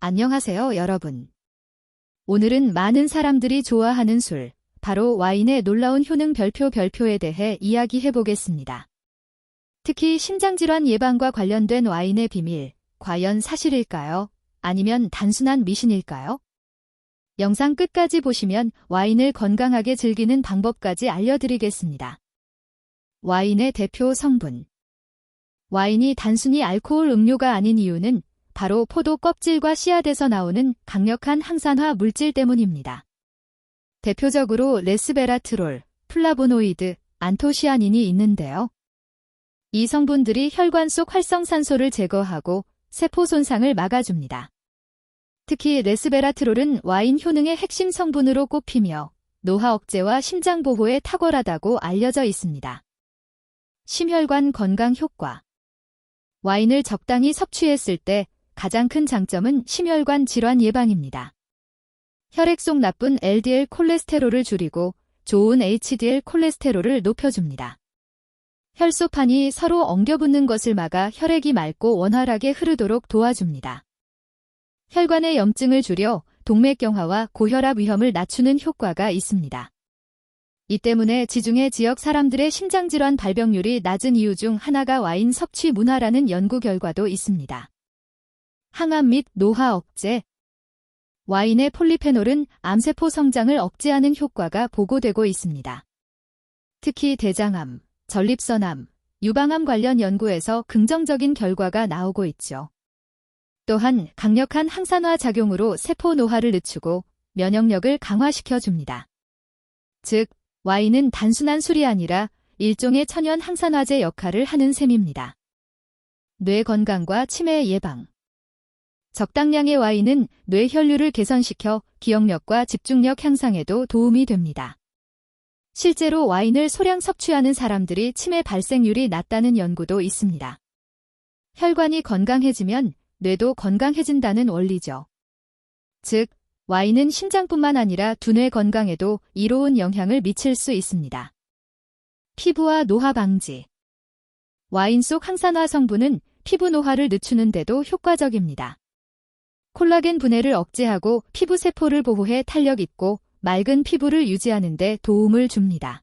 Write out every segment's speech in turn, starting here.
안녕하세요, 여러분. 오늘은 많은 사람들이 좋아하는 술, 바로 와인의 놀라운 효능 별표 별표에 대해 이야기해 보겠습니다. 특히 심장질환 예방과 관련된 와인의 비밀, 과연 사실일까요? 아니면 단순한 미신일까요? 영상 끝까지 보시면 와인을 건강하게 즐기는 방법까지 알려드리겠습니다. 와인의 대표 성분 와인이 단순히 알코올 음료가 아닌 이유는 바로 포도 껍질과 씨앗에서 나오는 강력한 항산화 물질 때문입니다. 대표적으로 레스베라트롤, 플라보노이드, 안토시아닌이 있는데요. 이 성분들이 혈관 속 활성산소를 제거하고 세포 손상을 막아줍니다. 특히 레스베라트롤은 와인 효능의 핵심 성분으로 꼽히며 노화 억제와 심장 보호에 탁월하다고 알려져 있습니다. 심혈관 건강 효과 와인을 적당히 섭취했을 때 가장 큰 장점은 심혈관 질환 예방입니다. 혈액 속 나쁜 LDL 콜레스테롤을 줄이고 좋은 HDL 콜레스테롤을 높여줍니다. 혈소판이 서로 엉겨붙는 것을 막아 혈액이 맑고 원활하게 흐르도록 도와줍니다. 혈관의 염증을 줄여 동맥경화와 고혈압 위험을 낮추는 효과가 있습니다. 이 때문에 지중해 지역 사람들의 심장질환 발병률이 낮은 이유 중 하나가 와인 섭취 문화라는 연구 결과도 있습니다. 항암 및 노화 억제 와인의 폴리페놀은 암세포 성장을 억제하는 효과가 보고되고 있습니다. 특히 대장암, 전립선암, 유방암 관련 연구에서 긍정적인 결과가 나오고 있죠. 또한 강력한 항산화 작용으로 세포 노화를 늦추고 면역력을 강화시켜 줍니다. 즉, 와인은 단순한 술이 아니라 일종의 천연 항산화제 역할을 하는 셈입니다. 뇌 건강과 치매 예방 적당량의 와인은 뇌 혈류를 개선시켜 기억력과 집중력 향상에도 도움이 됩니다. 실제로 와인을 소량 섭취하는 사람들이 치매 발생률이 낮다는 연구도 있습니다. 혈관이 건강해지면 뇌도 건강해진다는 원리죠. 즉, 와인은 심장뿐만 아니라 두뇌 건강에도 이로운 영향을 미칠 수 있습니다. 피부와 노화 방지 와인 속 항산화 성분은 피부 노화를 늦추는 데도 효과적입니다. 콜라겐 분해를 억제하고 피부 세포를 보호해 탄력 있고 맑은 피부를 유지하는 데 도움을 줍니다.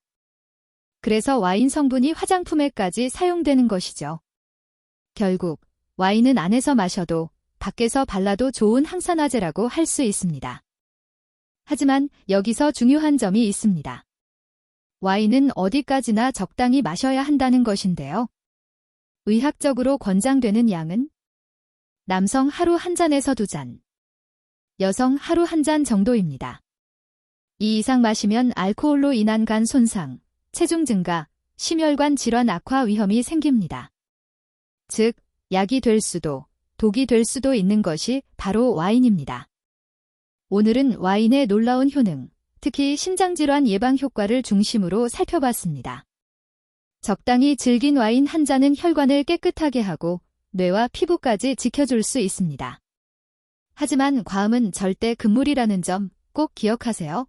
그래서 와인 성분이 화장품에까지 사용되는 것이죠. 결국 와인은 안에서 마셔도 밖에서 발라도 좋은 항산화제라고 할 수 있습니다. 하지만 여기서 중요한 점이 있습니다. 와인은 어디까지나 적당히 마셔야 한다는 것인데요. 의학적으로 권장되는 양은 남성 하루 한 잔에서 두 잔, 여성 하루 한 잔 정도입니다. 이 이상 마시면 알코올로 인한 간 손상, 체중 증가, 심혈관 질환 악화 위험이 생깁니다. 즉, 약이 될 수도, 독이 될 수도 있는 것이 바로 와인입니다. 오늘은 와인의 놀라운 효능, 특히 심장질환 예방 효과를 중심으로 살펴봤습니다. 적당히 즐긴 와인 한 잔은 혈관을 깨끗하게 하고 뇌와 피부까지 지켜줄 수 있습니다. 하지만 과음은 절대 금물이라는 점 꼭 기억하세요.